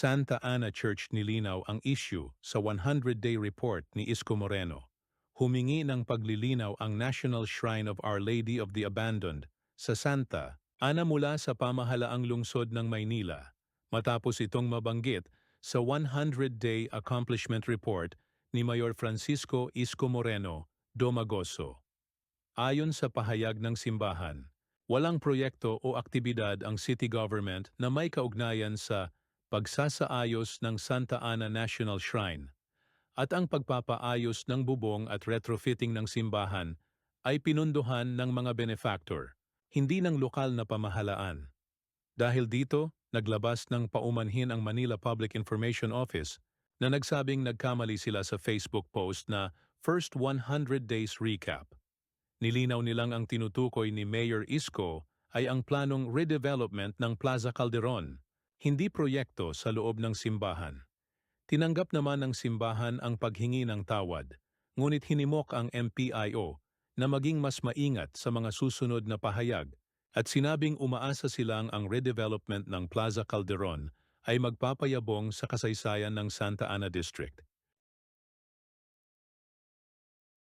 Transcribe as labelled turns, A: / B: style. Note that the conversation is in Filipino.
A: Santa Ana Church nilinaw ang issue sa 100-day report ni Isko Moreno. Humingi ng paglilinaw ang National Shrine of Our Lady of the Abandoned sa Santa Ana mula sa pamahalaang lungsod ng Maynila matapos itong mabanggit sa 100-day accomplishment report ni Mayor Francisco Isko Moreno Domagoso. Ayon sa pahayag ng simbahan, walang proyekto o aktibidad ang city government na may kaugnayan sa pagsasaayos ng Santa Ana National Shrine at ang pagpapaayos ng bubong at retrofitting ng simbahan ay pinunduhan ng mga benefactor, hindi ng lokal na pamahalaan. Dahil dito, naglabas ng paumanhin ang Manila Public Information Office na nagsabing nagkamali sila sa Facebook post na First 100 Days Recap. Nilinaw nilang ang tinutukoy ni Mayor Isko ay ang planong redevelopment ng Plaza Calderon, hindi proyekto sa loob ng simbahan. Tinanggap naman ng simbahan ang paghingi ng tawad, ngunit hinimok ang MPIO na maging mas maingat sa mga susunod na pahayag at sinabing umaasa silang ang redevelopment ng Plaza Calderon ay magpapayabong sa kasaysayan ng Santa Ana District.